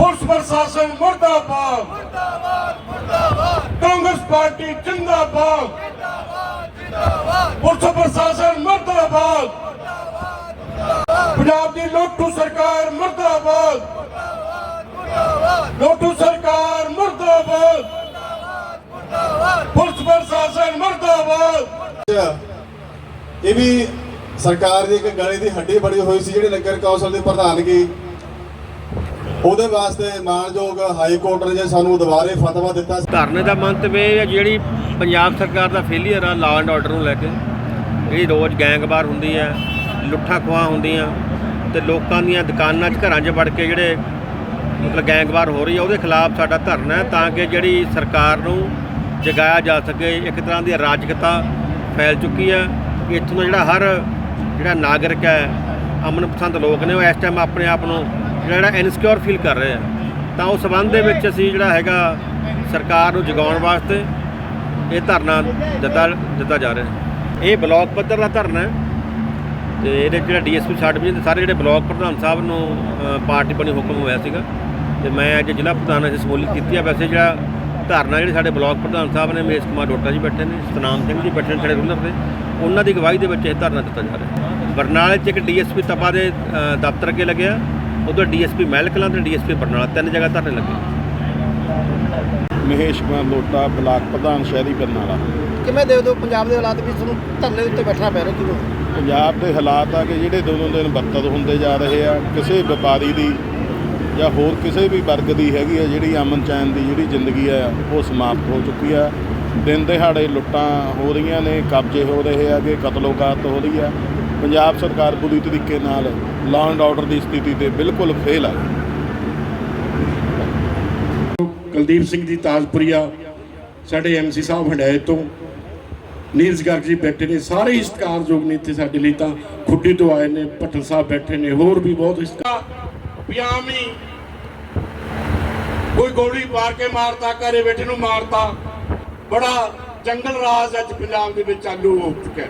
Police ਪ੍ਰਸ਼ਾਸਨ ਮੁਰਦਾਬਾਦ। Congress party ਜਿੰਦਾਬਾਦ। ਪੁਲਿਸ ਪ੍ਰਸ਼ਾਸਨ ਮੁਰਦਾਬਾਦ। ਪੰਜਾਬ ਦੀ ਲੋਟੂ ਸਰਕਾਰ ਮੁਰਦਾਬਾਦ। ਲੋਟੂ ਸਰਕਾਰ ਮੁਰਦਾਬਾਦ। ਪੁਲਿਸ ਪ੍ਰਸ਼ਾਸਨ ਮੁਰਦਾਬਾਦ। ਇਹ ਵੀ ਸਰਕਾਰ ਦੀ ਇੱਕ ਗਲੇ ਦੀ ਹੱਡੀ ਬੜੀ ਹੋਈ ਸੀ ਜਿਹੜੀ ਨਗਰ ਕੌਂਸਲ ਦੀ ਪ੍ਰਧਾਨਗੀ ਉਹਦੇ ਵਾਸਤੇ ਮਾਨਯੋਗ ਹਾਈ ਕੋਰਟ ਨੇ ਸਾਨੂੰ ਦੁਬਾਰੇ ਫਤਵਾ ਦਿੱਤਾ ਧਰਨੇ ਦਾ ਮੰਤਵ ਇਹ ਹੈ ਜਿਹੜੀ ਪੰਜਾਬ ਸਰਕਾਰ ਦਾ ਫੇਲੀਅਰ ਆ ਲਾਅ ਐਂਡ ਆਰਡਰ ਨੂੰ ਲੈ ਕੇ। ਜਿਹੜੀ ਰੋਜ਼ ਗੈਂਗਵਾਰ ਹੁੰਦੀ ਹੈ ਲੁੱਟਾਂ ਖੋਹਾਂ ਹੁੰਦੀਆਂ ਤੇ ਲੋਕਾਂ ਦੀਆਂ ਦੁਕਾਨਾਂ 'ਚ ਘਰਾਂ 'ਚ ਵੜ ਕੇ ਜਿਹੜੇ ਮਤਲਬ ਗੈਂਗਵਾਰ ਹੋ ਰਹੀ ਹੈ ਉਹਦੇ ਖਿਲਾਫ ਸਾਡਾ ਧਰਨਾ ਹੈ ਤਾਂ ਕਿ ਜਿਹੜੀ ਸਰਕਾਰ ਨੂੰ ਜਗਾਇਆ ਜਾ ਸਕੇ। ਇੱਕ ਤਰ੍ਹਾਂ ਦੀ ਅਰਾਜਕਤਾ ਫੈਲ ਚੁੱਕੀ ਹੈ। ਇੱਥੋਂ ਦਾ ਜਿਹੜਾ ਹਰ ਜਿਹੜਾ ਨਾਗਰਿਕ ਹੈ ਅਮਨ ਪਸੰਦ ਲੋਕ ਨੇ, ਉਹ ਇਸ ਟਾਈਮ ਆਪਣੇ ਆਪ ਨੂੰ ਜਿਹੜਾ ਇਨਸਿਕਿਉਰ ਫੀਲ ਕਰ ਰਹੇ ਆ, ਤਾਂ ਉਸ ਸਬੰਧ ਦੇ ਵਿੱਚ ਅਸੀਂ ਜਿਹੜਾ ਹੈਗਾ ਸਰਕਾਰ ਨੂੰ ਜਗਾਉਣ ਵਾਸਤੇ ਇਹ ਧਰਨਾ ਦਿੱਤਾ ਦਿੱਤਾ ਜਾ ਰਿਹਾ ਹੈ। ਇਹ ਬਲਾਕ ਪੱਧਰ ਦਾ ਧਰਨਾ ਹੈ ਤੇ ਇਹਦੇ ਜਿਹੜਾ ਡੀਐਸਪੀ ਸਰਟੀਫਿਕੇਟ ਦੇ ਸਾਰੇ ਜਿਹੜੇ ਬਲਾਕ ਪ੍ਰਧਾਨ ਸਾਹਿਬ ਨੂੰ ਪਾਰਟੀ ਬਣੀ ਹੁਕਮ ਹੋਇਆ ਸੀਗਾ। ਤੇ ਮੈਂ ਅੱਜ ਜ਼ਿਲ੍ਹਾ ਪ੍ਰਧਾਨ ਅਸੀਂ ਸ਼ਮੂਲੀਅਤ ਕੀਤੀ ਹੈ ਵੈਸੇ ਜਿਹੜਾ ਧਰਨਾ ਜਿਹੜੇ ਸਾਡੇ ਬਲਾਕ ਪ੍ਰਧਾਨ ਸਾਹਿਬ ਨੇ, ਮੇਸ਼ ਕੁਮਾਰ ਡੋਟਾ ਜੀ ਬੈਠੇ ਨੇ, ਸਤਨਾਮ ਸਿੰਘ ਜੀ ਬੈਠੇ ਨੇ ਸਾਡੇ ਰੂਲਰ ਦੇ, ਉਹਨਾਂ ਦੀ ਅਗਵਾਈ ਦੇ ਵਿੱਚ ਇਹ ਧਰਨਾ ਦਿੱਤਾ ਜਾ ਰਿਹਾ ਬਰਨਾਲੇ 'ਚ ਇੱਕ ਡੀਐਸਪੀ ਤਪਾ ਦੇ ਦਫ਼ਤਰ ਅੱਗੇ ਲੱਗਿਆ। ਉਧਰ ਡੀਐਸਪੀ ਮਹਿਲ ਕਲਾਂ ਤੇ ਡੀਐਸਪੀ ਬਰਨਾਲਾ ਤਿੰਨ ਜਗ੍ਹਾ ਧਰਨੇ ਲੱਗੇ। ਮਹੇਸ਼ ਕੁਮਾਰ ਲੋਟਾ ਬਲਾਕ ਪ੍ਰਧਾਨ ਸ਼ਹਿਰੀ ਬਰਨਾਲਾ। ਕਿਵੇਂ ਦੇਖਦੇ ਹੋ ਪੰਜਾਬ ਦੇ ਹਾਲਾਤ ਵੀ ਤੁਹਾਨੂੰ ਧਰਨੇ ਉੱਤੇ ਬੈਠਣਾ ਪੈ ਰਿਹਾ ਕਿਉਂ? ਪੰਜਾਬ ਦੇ ਹਾਲਾਤ ਆ ਕਿ ਜਿਹੜੇ ਦਿਨੋਂ ਦਿਨ ਬਦਤਰ ਹੁੰਦੇ ਜਾ ਰਹੇ ਆ ਕਿਸੇ ਵਪਾਰੀ ਦੀ ਜਾਂ ਹੋਰ ਕਿਸੇ ਵੀ ਵਰਗ ਦੀ ਹੈਗੀ ਆ ਜਿਹੜੀ ਅਮਨ ਚੈਨ ਦੀ ਜਿਹੜੀ ਜ਼ਿੰਦਗੀ ਆ ਉਹ ਸਮਾਪਤ ਹੋ ਚੁੱਕੀ ਆ। ਦਿਨ ਦਿਹਾੜੇ ਲੁੱਟਾਂ ਹੋ ਰਹੀਆਂ ਨੇ ਕਬਜ਼ੇ ਹੋ ਰਹੇ ਆਗੇ ਕਤਲੋਗਾਤ ਹੋ ਰਹੀ ਆ। ਪੰਜਾਬ ਸਰਕਾਰ ਪੂਰੀ ਤਰੀਕੇ ਨਾਲ ਲਾਅ ਐਂਡ ਆਰਡਰ ਦੀ ਸਥਿਤੀ ਤੇ ਬਿਲਕੁਲ ਫੇਲ ਆ। ਕੁਲਦੀਪ ਸਿੰਘ ਜੀ ਤਾਜਪੁਰੀਆ, ਸਾਡੇ ਐਮਸੀ ਸਾਹਿਬ ਹੰਡਾਇਤ ਤੋਂ। ਨੀਰਜ ਗਰਗ ਜੀ ਬੈਠੇ ਨੇ, ਸਾਰੇ ਹੀ ਸਤਿਕਾਰਯੋਗ ਨੇ ਇੱਥੇ ਸਾਡੇ ਲਈ ਤਾਂ। ਖੁੱਡੀ ਤੋਂ ਆਏ ਨੇ, ਭੱਟਲ ਸਾਹਿਬ ਬੈਠੇ ਨੇ, ਹੋਰ ਵੀ ਬਹੁਤ ਸਤਿਕਾਰ ਪਿਆਮੀ ਕੋਈ ਗੋਲੀ ਮਾਰ ਕੇ ਮਾਰਤਾ, ਘਰੇ ਬੈਠੇ ਨੂੰ ਮਾਰਤਾ। ਬੜਾ ਜੰਗਲ ਰਾਜ ਅੱਜ ਪੰਜਾਬ ਦੇ ਵਿੱਚ ਚਾਲੂ ਹੋ ਚੁੱਕਾ ਹੈ